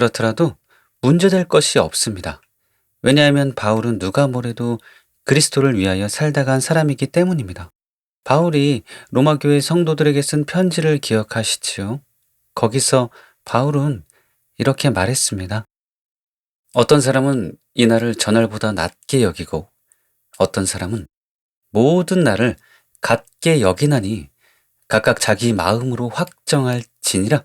그렇더라도 문제될 것이 없습니다. 왜냐하면 바울은 누가 뭐래도 그리스도를 위하여 살다 간 사람이기 때문입니다. 바울이 로마 교회 성도들에게 쓴 편지를 기억하시지요. 거기서 바울은 이렇게 말했습니다. 어떤 사람은 이 날을 전날보다 낮게 여기고 어떤 사람은 모든 날을 같게 여기나니 각각 자기 마음으로 확정할 지니라.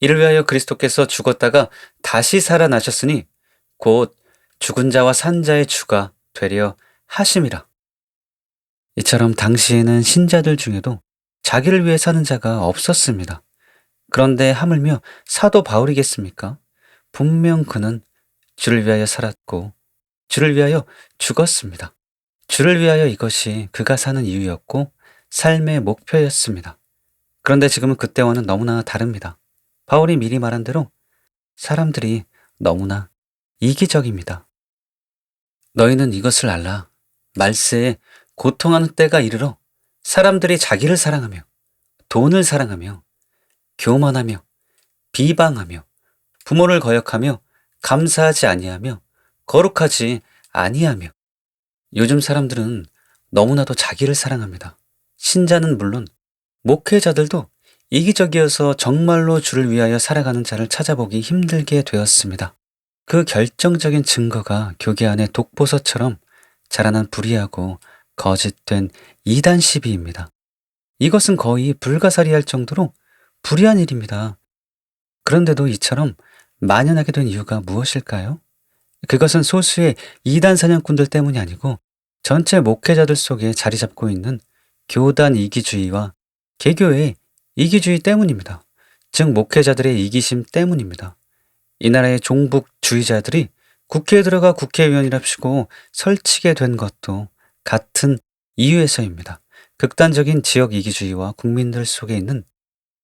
이를 위하여 그리스도께서 죽었다가 다시 살아나셨으니 곧 죽은 자와 산 자의 주가 되려 하심이라. 이처럼 당시에는 신자들 중에도 자기를 위해 사는 자가 없었습니다. 그런데 하물며 사도 바울이겠습니까? 분명 그는 주를 위하여 살았고 주를 위하여 죽었습니다. 주를 위하여 이것이 그가 사는 이유였고 삶의 목표였습니다. 그런데 지금은 그때와는 너무나 다릅니다. 바울이 미리 말한 대로 사람들이 너무나 이기적입니다. 너희는 이것을 알라. 말세에 고통하는 때가 이르러 사람들이 자기를 사랑하며 돈을 사랑하며 교만하며 비방하며 부모를 거역하며 감사하지 아니하며 거룩하지 아니하며 요즘 사람들은 너무나도 자기를 사랑합니다. 신자는 물론 목회자들도 이기적이어서 정말로 주를 위하여 살아가는 자를 찾아보기 힘들게 되었습니다. 그 결정적인 증거가 교계 안의 독보서처럼 자라난 불의하고 거짓된 이단 시비입니다. 이것은 거의 불가사리할 정도로 불의한 일입니다. 그런데도 이처럼 만연하게 된 이유가 무엇일까요? 그것은 소수의 이단 사냥꾼들 때문이 아니고 전체 목회자들 속에 자리 잡고 있는 교단 이기주의와 개교의 이기주의 때문입니다. 즉 목회자들의 이기심 때문입니다. 이 나라의 종북주의자들이 국회에 들어가 국회의원이랍시고 설치게 된 것도 같은 이유에서입니다. 극단적인 지역 이기주의와 국민들 속에 있는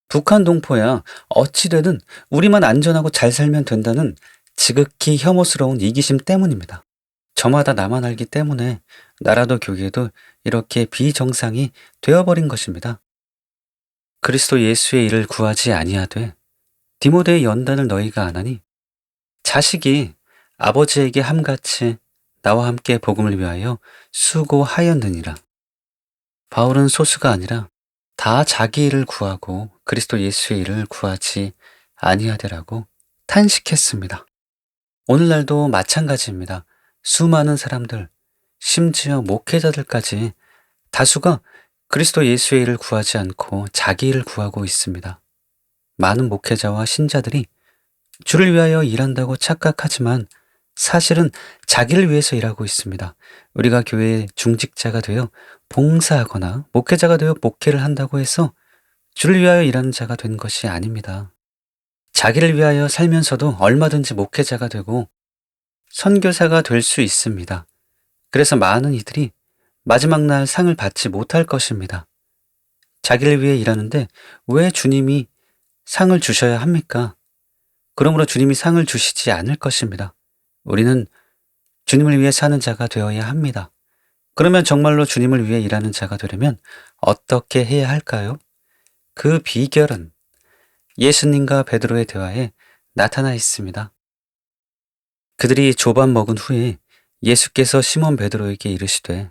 북한 동포야 어찌되든 우리만 안전하고 잘 살면 된다는 지극히 혐오스러운 이기심 때문입니다. 저마다 나만 알기 때문에 나라도 교계도 이렇게 비정상이 되어버린 것입니다. 그리스도 예수의 일을 구하지 아니하되 디모데의 연단을 너희가 안 하니 자식이 아버지에게 함같이 나와 함께 복음을 위하여 수고하였느니라. 바울은 소수가 아니라 다 자기 일을 구하고 그리스도 예수의 일을 구하지 아니하되라고 탄식했습니다. 오늘날도 마찬가지입니다. 수많은 사람들, 심지어 목회자들까지 다수가 그리스도 예수의 일을 구하지 않고 자기 일을 구하고 있습니다. 많은 목회자와 신자들이 주를 위하여 일한다고 착각하지만 사실은 자기를 위해서 일하고 있습니다. 우리가 교회의 중직자가 되어 봉사하거나 목회자가 되어 목회를 한다고 해서 주를 위하여 일하는 자가 된 것이 아닙니다. 자기를 위하여 살면서도 얼마든지 목회자가 되고 선교사가 될 수 있습니다. 그래서 많은 이들이 마지막 날 상을 받지 못할 것입니다. 자기를 위해 일하는데 왜 주님이 상을 주셔야 합니까? 그러므로 주님이 상을 주시지 않을 것입니다. 우리는 주님을 위해 사는 자가 되어야 합니다. 그러면 정말로 주님을 위해 일하는 자가 되려면 어떻게 해야 할까요? 그 비결은 예수님과 베드로의 대화에 나타나 있습니다. 그들이 조반 먹은 후에 예수께서 시몬 베드로에게 이르시되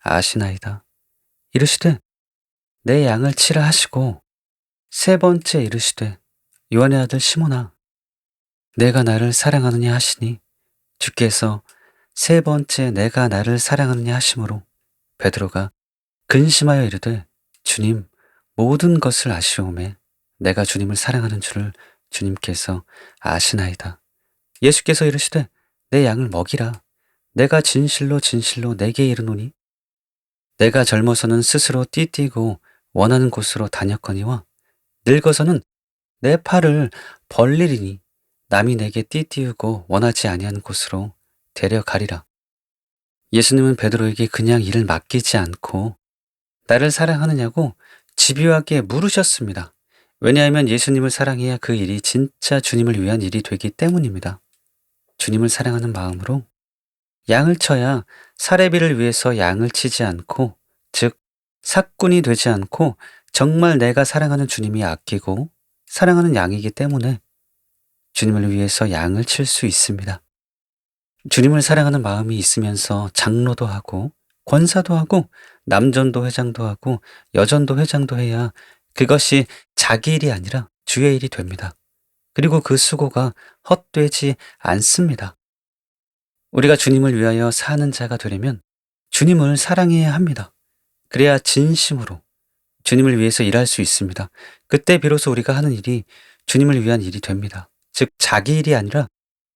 아시나이다. 이르시되 내 양을 치라 하시고 세 번째 이르시되 요한의 아들 시몬아 내가 나를 사랑하느냐 하시니 주께서 세 번째 내가 나를 사랑하느냐 하심으로 베드로가 근심하여 이르되 주님 모든 것을 아시오매 내가 주님을 사랑하는 줄을 주님께서 아시나이다. 예수께서 이르시되 내 양을 먹이라 내가 진실로 진실로 내게 이르노니 내가 젊어서는 스스로 띠뛰고 원하는 곳으로 다녔거니와 늙어서는 내 팔을 벌리리니 남이 내게 띠띠우고 원하지 아니하는 곳으로 데려가리라. 예수님은 베드로에게 그냥 일을 맡기지 않고 나를 사랑하느냐고 집요하게 물으셨습니다. 왜냐하면 예수님을 사랑해야 그 일이 진짜 주님을 위한 일이 되기 때문입니다. 주님을 사랑하는 마음으로 양을 쳐야 사례비를 위해서 양을 치지 않고 즉 사꾼이 되지 않고 정말 내가 사랑하는 주님이 아끼고 사랑하는 양이기 때문에 주님을 위해서 양을 칠 수 있습니다. 주님을 사랑하는 마음이 있으면서 장로도 하고 권사도 하고 남전도 회장도 하고 여전도 회장도 해야 그것이 자기 일이 아니라 주의 일이 됩니다. 그리고 그 수고가 헛되지 않습니다. 우리가 주님을 위하여 사는 자가 되려면 주님을 사랑해야 합니다. 그래야 진심으로 주님을 위해서 일할 수 있습니다. 그때 비로소 우리가 하는 일이 주님을 위한 일이 됩니다. 즉, 자기 일이 아니라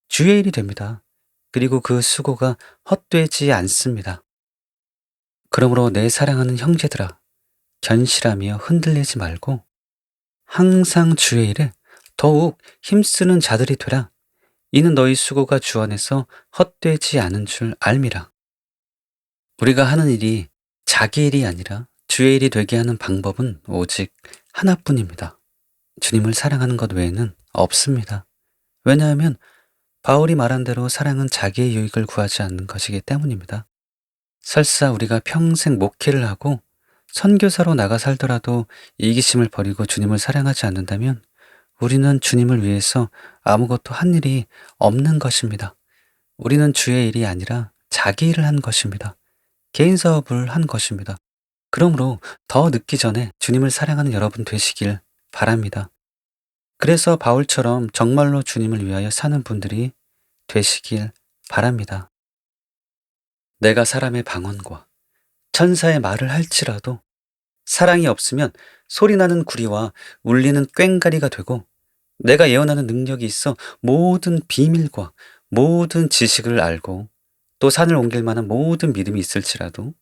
주의 일이 됩니다. 그리고 그 수고가 헛되지 않습니다. 그러므로 내 사랑하는 형제들아, 견실하며 흔들리지 말고 항상 주의 일에 더욱 힘쓰는 자들이 되라. 이는 너희 수고가 주 안에서 헛되지 않은 줄 알미라. 우리가 하는 일이 자기 일이 아니라 주의 일이 되게 하는 방법은 오직 하나뿐입니다. 주님을 사랑하는 것 외에는 없습니다. 왜냐하면 바울이 말한 대로 사랑은 자기의 유익을 구하지 않는 것이기 때문입니다. 설사 우리가 평생 목회를 하고 선교사로 나가 살더라도 이기심을 버리고 주님을 사랑하지 않는다면 우리는 주님을 위해서 아무것도 한 일이 없는 것입니다. 우리는 주의 일이 아니라 자기 일을 한 것입니다. 개인 사업을 한 것입니다. 그러므로 더 늦기 전에 주님을 사랑하는 여러분 되시길 바랍니다. 그래서 바울처럼 정말로 주님을 위하여 사는 분들이 되시길 바랍니다. 내가 사람의 방언과 천사의 말을 할지라도 사랑이 없으면 소리나는 구리와 울리는 꽹가리가 되고 내가 예언하는 능력이 있어 모든 비밀과 모든 지식을 알고 또 산을 옮길 만한 모든 믿음이 있을지라도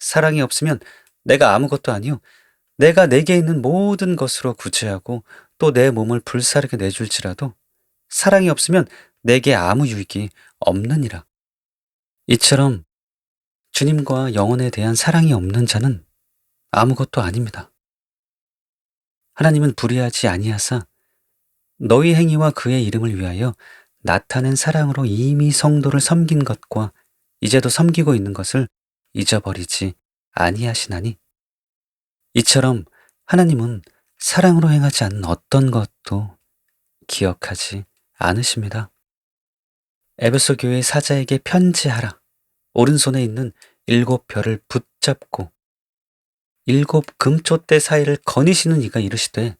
사랑이 없으면 내가 아무것도 아니요 내가 내게 있는 모든 것으로 구제하고 또 내 몸을 불사르게 내줄지라도 사랑이 없으면 내게 아무 유익이 없느니라. 이처럼 주님과 영혼에 대한 사랑이 없는 자는 아무것도 아닙니다. 하나님은 불의하지 아니하사 너희 행위와 그의 이름을 위하여 나타낸 사랑으로 이미 성도를 섬긴 것과 이제도 섬기고 있는 것을 잊어버리지 아니하시나니 이처럼 하나님은 사랑으로 행하지 않는 어떤 것도 기억하지 않으십니다. 에베소 교회 사자에게 편지하라. 오른손에 있는 일곱 별을 붙잡고 일곱 금초대 사이를 거니시는 이가 이르시되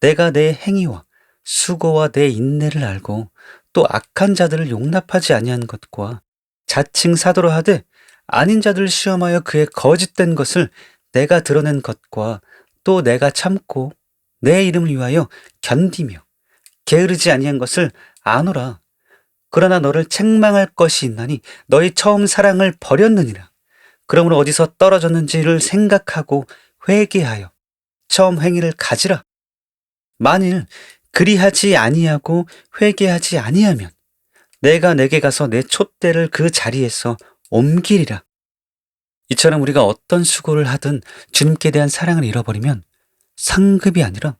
내가 내 행위와 수고와 내 인내를 알고 또 악한 자들을 용납하지 아니한 것과 자칭 사도로 하되 아닌 자들을 시험하여 그의 거짓된 것을 내가 드러낸 것과 또 내가 참고 내 이름을 위하여 견디며 게으르지 아니한 것을 아노라. 그러나 너를 책망할 것이 있나니 너희 처음 사랑을 버렸느니라. 그러므로 어디서 떨어졌는지를 생각하고 회개하여 처음 행위를 가지라. 만일 그리하지 아니하고 회개하지 아니하면 내가 내게 가서 내 촛대를 그 자리에서 옮기리라. 이처럼 우리가 어떤 수고를 하든 주님께 대한 사랑을 잃어버리면 상급이 아니라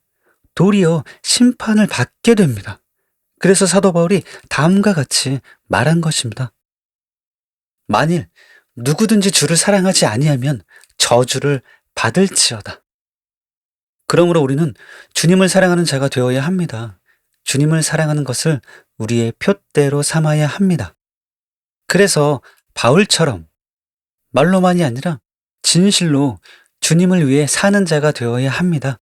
도리어 심판을 받게 됩니다. 그래서 사도 바울이 다음과 같이 말한 것입니다. 만일 누구든지 주를 사랑하지 아니하면 저주를 받을지어다. 그러므로 우리는 주님을 사랑하는 자가 되어야 합니다. 주님을 사랑하는 것을 우리의 표대로 삼아야 합니다. 그래서 바울처럼 말로만이 아니라 진실로 주님을 위해 사는 자가 되어야 합니다.